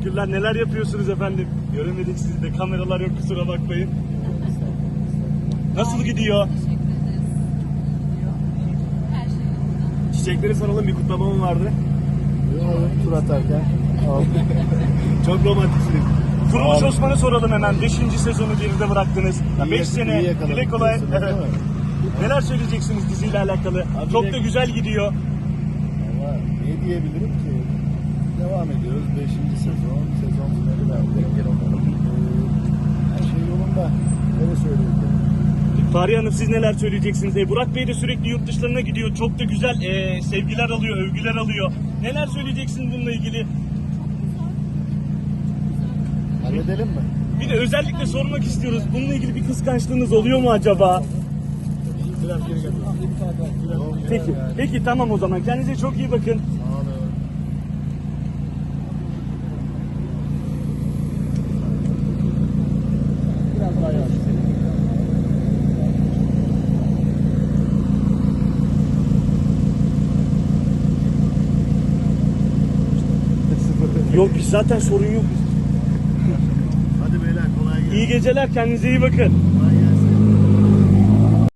Teşekkürler. Neler yapıyorsunuz efendim? Göremedik sizi de. Kameralar yok kusura bakmayın. Nasıl gidiyor? Çiçekleri soralım bir kutlama mı vardı? Tur atarken. Çok romantiksiniz. Kuruluş Osman'ı soralım hemen. 5. sezonu geride bıraktınız. İyi 5 yak- sene iyi yakaladık dile kolay. diyorsunuz, Evet. değil mi? Neler söyleyeceksiniz diziyle alakalı? Çok direkt- da güzel gidiyor. Ama ne diyebilirim ki? Devam ediyoruz. Beşinci sezon. Sezon finali verdik. Ee, Her şey yolunda. Öyle söyleyebilirim. Fahriye Hanım siz neler söyleyeceksiniz? E, Burak Bey de sürekli yurt dışlarına gidiyor. Çok da güzel e, sevgiler alıyor, övgüler alıyor. Neler söyleyeceksiniz bununla ilgili? Halledelim mi? Bir de özellikle sormak istiyoruz. Bununla ilgili bir kıskançlığınız oluyor mu acaba? Peki, peki tamam o zaman. Kendinize çok iyi bakın. Yok zaten sorun yok. Hadi beyler kolay gelsin. İyi geceler, kendinize iyi bakın.